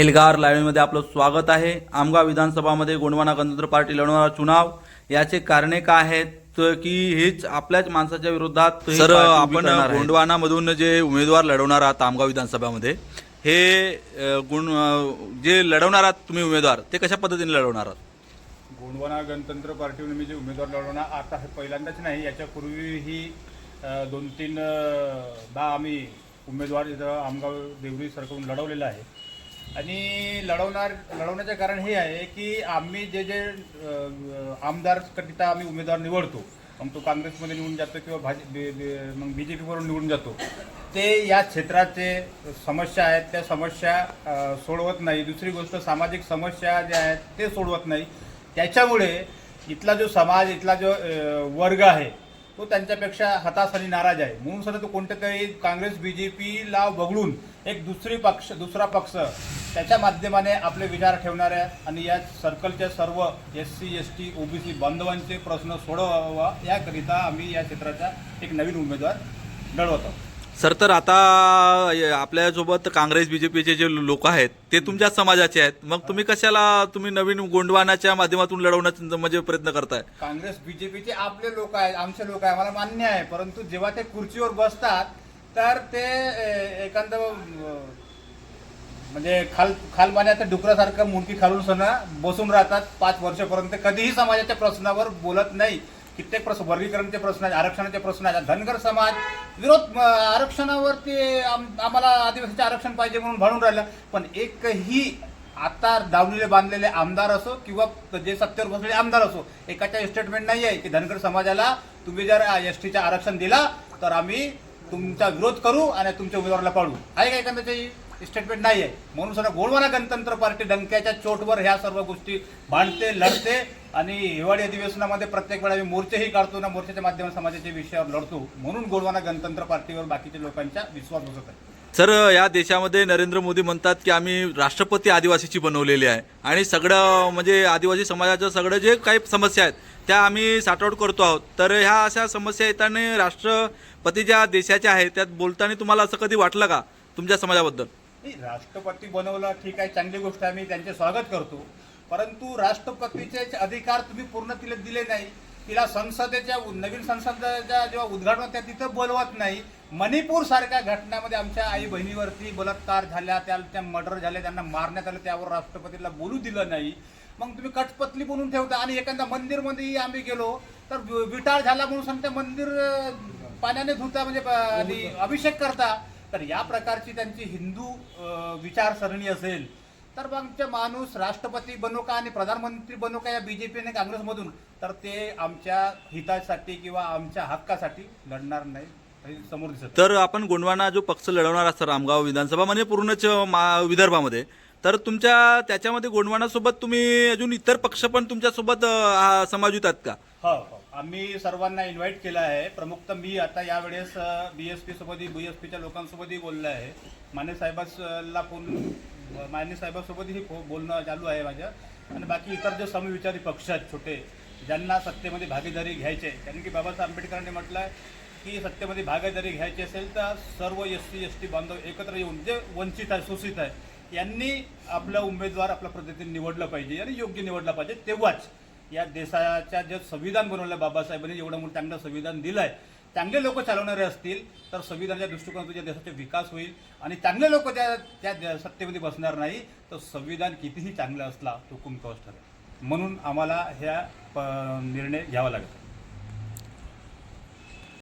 एल्गार लाईव्हमध्ये आपलं स्वागत आहे. आमगाव विधानसभामध्ये गोंडवाना गणतंत्र पार्टी लढवणारा चुनाव याचे कारणे काय आहेत? तर की हेच आपल्याच माणसाच्या विरोधात सर आपण. गोंडवानामधून जे उमेदवार लढवणार आहात आमगाव विधानसभामध्ये हे गुण जे लढवणार आहात तुम्ही उमेदवार ते कशा पद्धतीने लढवणार आहात? गोंडवाना गणतंत्र पार्टीवर मी जे उमेदवार लढवणार आता हे पहिल्यांदाच नाही याच्यापूर्वीही दोन तीन अ, दा आम्ही उमेदवार इथं आमगाव देवरी सरकवून लढवलेलं आहे. आणि लढवणार लढवण्याचं कारण हे आहे की आम्ही जे जे आमदारकरिता आमदार आम्ही उमेदवार निवडतो मग तो काँग्रेसमध्ये निवडून जातो किंवा भाज मग बी जे पीवरून निवडून जातो ते या क्षेत्राचे समस्या आहेत त्या समस्या सोडवत नाही. दुसरी गोष्ट सामाजिक समस्या ज्या आहेत ते सोडवत नाही. त्याच्यामुळे इथला जो समाज इथला जो वर्ग आहे तो त्यांच्यापेक्षा हताश आणि नाराज आहे. म्हणून सुद्धा तो कोणत्या तरी काँग्रेस बी जे पीला वगळून एक दुसरी पक्ष दुसरा पक्ष त्याच्या माध्यमाने आपले विचार ठेवणाऱ्या आणि या सर्कलच्या सर्व S C S T OBC बांधवांचे प्रश्न सोडवावा याकरिता आम्ही या क्षेत्राचा एक नवीन उमेदवार लढवत. आहोत सर तर आता आपल्यासोबत काँग्रेस बीजेपीचे जे लोक आहेत ते तुमच्या समाजाचे आहेत. मग तुम्ही कशाला तुम्ही नवीन गोंडवानाच्या माध्यमातून लढवण्याचा म्हणजे प्रयत्न करताय? काँग्रेस बीजेपीचे आपले लोक आहेत आमचे लोक आहे मला मान्य आहे. परंतु जेव्हा ते खुर्चीवर बसतात तर ते एखाद एखादं म्हणजे खाल खाल डुकरासारखं मुंडकी खालून सण बसून राहतात. पाच वर्षापर्यंत कधीही समाजाच्या प्रश्नावर बोलत नाही. कित्येक प्रश्न वर्गीकरणचे प्रश्न आहेत आरक्षणाचे प्रश्न आहेत. धनगर समाज विरोध आरक्षणावरती आम- आम्हाला आदिवासीचे आरक्षण पाहिजे म्हणून भांडून राहिलं. पण एकही आता दावलेले बांधलेले आमदार असो किंवा जे सत्तेवर बसलेले आमदार असो एकाच्या स्टेटमेंट नाही आहे की धनगर समाजाला तुम्ही जर एस टीचं आरक्षण दिला तर आम्ही तुमचा विरोध करू आणि तुमच्या उमेदवाराला पाडू. आहे का एखाद्याची स्टेटमेंट नाही आहे? म्हणून सगळं गोंडवाना गणतंत्र पार्टी डंक्याच्या चोटवर ह्या सर्व गोष्टी भांडते लढते. आणि हिवाळी अधिवेशनामध्ये प्रत्येक वेळा आम्ही मोर्चेही काढतो ना मोर्चाच्या माध्यमात समाजाच्या विषयावर लढतो. म्हणून गोंडवाना गणतंत्र पार्टीवर बाकीच्या लोकांचा विश्वास बसत आहे. सर या देशामध्ये नरेंद्र मोदी म्हणतात की आम्ही राष्ट्रपती आदिवासीची बनवलेली आहे. आणि सगळं म्हणजे आदिवासी समाजाचं सगळं जे काही समस्या आहेत त्या आम्ही साठवड करतो आहोत. तर ह्या अशा समस्या येताना राष्ट्रपती ज्या देशाच्या आहेत त्यात बोलताना तुम्हाला असं कधी वाटलं का तुमच्या समाजाबद्दल? राष्ट्रपती बनवलं ठीक आहे चांगली गोष्ट मी त्यांचे स्वागत करतो. परंतु राष्ट्रपतीचे अधिकार तुम्ही पूर्ण तिला दिले नाही तिला संसदेच्या नवीन संसदेच्या जेव्हा उद्घाटन होत्या तिथं बोलवत नाही. मणिपूर सारख्या घटनामध्ये आमच्या आई बहिणीवरती बलात्कार झाल्या त्या मर्डर झाले त्यांना मारण्यात आलं त्यावर राष्ट्रपतीला बोलू दिलं नाही. मग तुम्ही कटपतली बनवून ठेवता आणि एखाद्या मंदिरमध्येही आम्ही गेलो तर वि- विटाळ झाला म्हणून सांगता मंदिर पाण्याने धुता म्हणजे आणि अभिषेक करता. तर या प्रकारची त्यांची हिंदू विचारसरणी असेल तर मग ते माणूस राष्ट्रपती बनू का आणि प्रधानमंत्री बनू का या बीजेपी आणि काँग्रेसमधून? तर ते आमच्या हितासाठी किंवा आमच्या हक्कासाठी लढणार नाही समोर दिसत. तर आपण गोंडवाना जो पक्ष लढवणार असतं रामगाव विधानसभा म्हणजे पूर्णच विदर्भामध्ये तर तुमच्या त्याच्यामध्ये गोंडवानासोबत तुम्ही अजून इतर पक्ष पण तुमच्यासोबत आहेत का? हो हो. आम्ही सर्वांना इन्व्हाइट केलं आहे. प्रमुख तर मी आता यावेळेस बी एस पी सोबतही बी एस पीच्या लोकांसोबतही बोललो आहे. माने साहेबांना फोन माननीय साहेबांसोबतही बोलणं चालू आहे माझ्या. आणि बाकी इतर जे समविचारी पक्ष आहेत छोटे ज्यांना सत्तेमध्ये भागीदारी घ्यायची आहे. कारण की बाबासाहेब आंबेडकरांनी म्हटलं आहे की सत्तेमध्ये भागीदारी घ्यायची असेल तर सर्व एस सी एस टी बांधव एकत्र येऊन जे वंचित आहे शोषित आहे यांनी आपला उमेदवार आपल्या पद्धतीने निवडला पाहिजे आणि योग्य निवडला पाहिजे. तेव्हाच या देशाच्या जे संविधान बनवलं बाबासाहेबांनी एवढं मोठं चांगलं संविधान दिलं आहे चांगले लोक चालवणारे असतील तर संविधानाच्या दृष्टिकोनातून या देशाचा विकास होईल आणि चांगले लोक त्या त्या सत्तेमध्ये बसणार नाही तर संविधान कितीही चांगला असला तो कुंकवच ठरेल. म्हणून आम्हाला ह्या प- निर्णय घ्यावा लागेल.